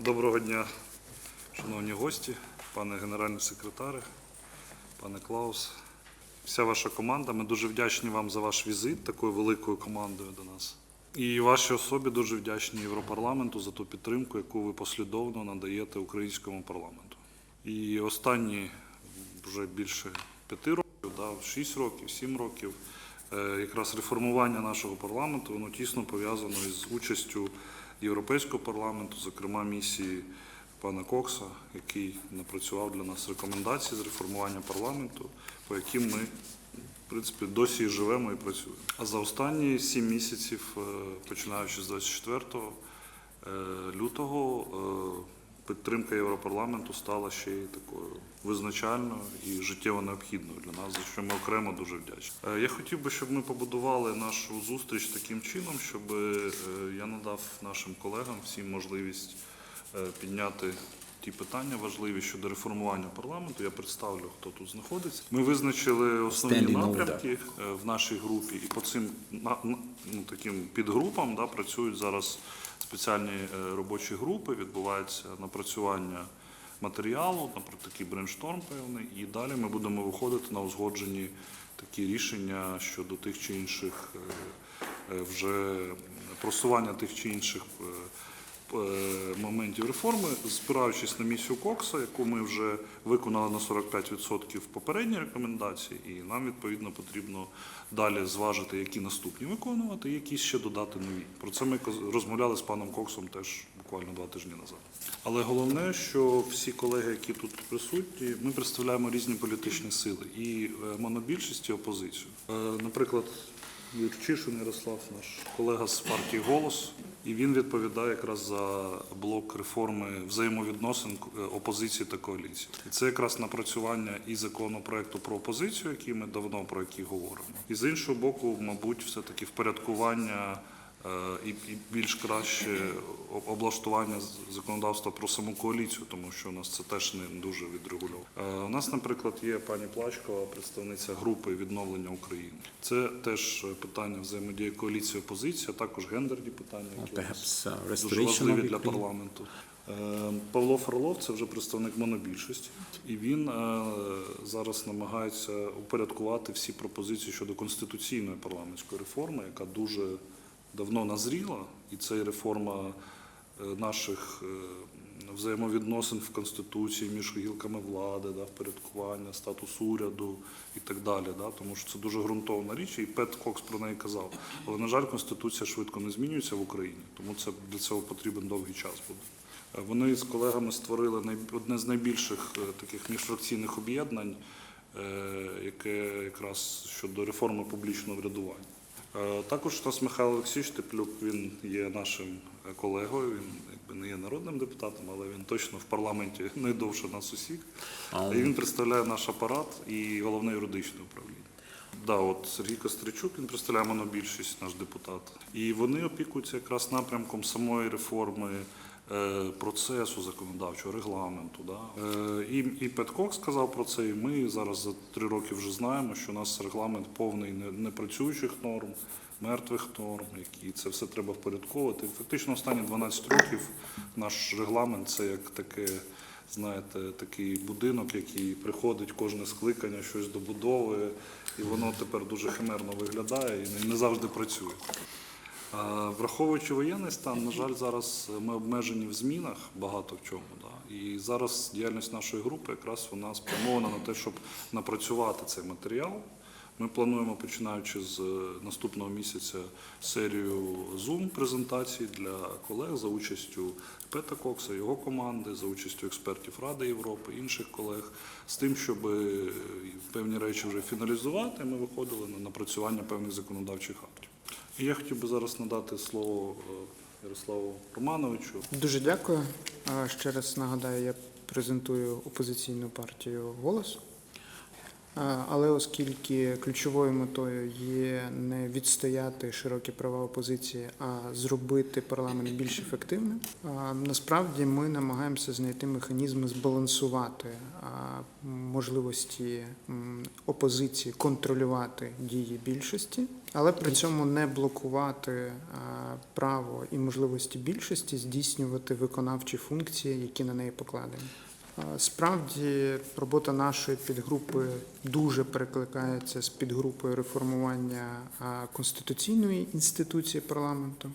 Доброго дня, шановні гості, пане генеральний секретар, пане Клаус, вся ваша команда. Ми дуже вдячні вам за ваш візит такою великою командою до нас. І вашій особі дуже вдячні Європарламенту за ту підтримку, яку ви послідовно надаєте українському парламенту. І останні вже більше п'яти років, да, шість років, сім років якраз реформування нашого парламенту воно тісно пов'язано із участю Європейського парламенту, зокрема місії пана Кокса, який напрацював для нас рекомендації з реформування парламенту, по яким ми, в принципі, досі живемо і працюємо. А за останні сім місяців, е, починаючи з 24 е, лютого, е, підтримка Європарламенту стала ще й такою визначальною і життєво необхідною для нас, за що ми окремо дуже вдячні. Е, Я хотів би, щоб ми побудували нашу зустріч таким чином, щоб е, я надав нашим колегам всім можливість е, підняти ті питання важливі щодо реформування парламенту. Я представлю, хто тут знаходиться. Ми визначили основні напрямки в нашій групі, і по цим ну, таким підгрупам да, працюють зараз спеціальні е, робочі групи, відбувається напрацювання матеріалу, наприклад, такий брейншторм певний, і далі ми будемо виходити на узгоджені такі рішення щодо тих чи інших е, е, вже просування тих чи інших моментів реформи, спираючись на місію Кокса, яку ми вже виконали на 45% попередні рекомендації, і нам відповідно потрібно далі зважити, які наступні виконувати, і якісь ще додати нові. Про це ми розмовляли з паном Коксом теж буквально два тижні назад. Але головне, що всі колеги, які тут присутні, ми представляємо різні політичні сили і е, монобільшість, і опозицію. Е, Наприклад, Юрчишин Ярослав, наш колега з партії Голос, і він відповідає якраз за блок реформи взаємовідносин е, опозиції та коаліції. І це якраз напрацювання і законопроекту про опозицію, який ми давно про який говоримо. І з іншого боку, мабуть, все таки впорядкування. Е, І більш краще облаштування законодавства про саму коаліцію, тому що у нас це теж не дуже відрегульовано. Е, У нас, наприклад, є пані Плачкова, представниця групи відновлення України. Це теж е, питання взаємодії коаліції опозиції, а також гендерні питання, які дуже важливі для парламенту. Павло Фролов це вже представник монобільшості, і він зараз намагається упорядкувати всі пропозиції щодо конституційної парламентської реформи, яка дуже давно назріла, і це реформа е, наших е, взаємовідносин в конституції між гілками влади, да, впорядкування, статус уряду і так далі. Да, тому що це дуже ґрунтовна річ, і Пет Кокс про неї казав. Але на жаль, конституція швидко не змінюється в Україні, тому це для цього потрібен довгий час буде. Е, Вони з колегами створили одне з найбільших таких міжфракційних об'єднань, яке якраз щодо реформи публічного врядування. Е, Також нас Михайло Олексійович Теплюк, він є нашим е, колегою, він якби не є народним депутатом, але він точно в парламенті найдовше нас усіх. І він представляє наш апарат і головне юридичне управління. Да, от Сергій Костричук, він представляє монобільшість, наш депутат. І вони опікуються якраз напрямком самої реформи процесу законодавчого, регламенту. Да. Е, І, і Петкок сказав про це, і ми зараз за три роки вже знаємо, що у нас регламент повний непрацюючих норм, мертвих норм, які це все треба впорядковувати. Фактично останні 12 років наш регламент це як таке знаєте, такий будинок, який приходить кожне скликання, щось добудовує, і воно тепер дуже химерно виглядає і не завжди працює. Враховуючи воєнний стан, на жаль, зараз ми обмежені в змінах багато в чому. Да? І зараз діяльність нашої групи якраз вона спрямована на те, щоб напрацювати цей матеріал. Ми плануємо, починаючи з е, наступного місяця, серію Zoom-презентацій для колег за участю Пета Кокса, його команди, за участю експертів Ради Європи, інших колег, з тим, щоб е, певні речі вже фіналізувати, ми виходили на напрацювання певних законодавчих актів. Я хотів би зараз надати слово е, Ярославу Романовичу. Дуже дякую. Ще раз нагадаю, я презентую опозиційну партію Голос. Але оскільки ключовою метою є не відстояти широкі права опозиції, а зробити парламент більш ефективним, насправді ми намагаємося знайти механізми збалансувати можливості опозиції контролювати дії більшості, але при цьому не блокувати право і можливості більшості здійснювати виконавчі функції, які на неї покладені. Справді робота нашої підгрупи дуже перекликається з підгрупою реформування конституційної інституції парламенту.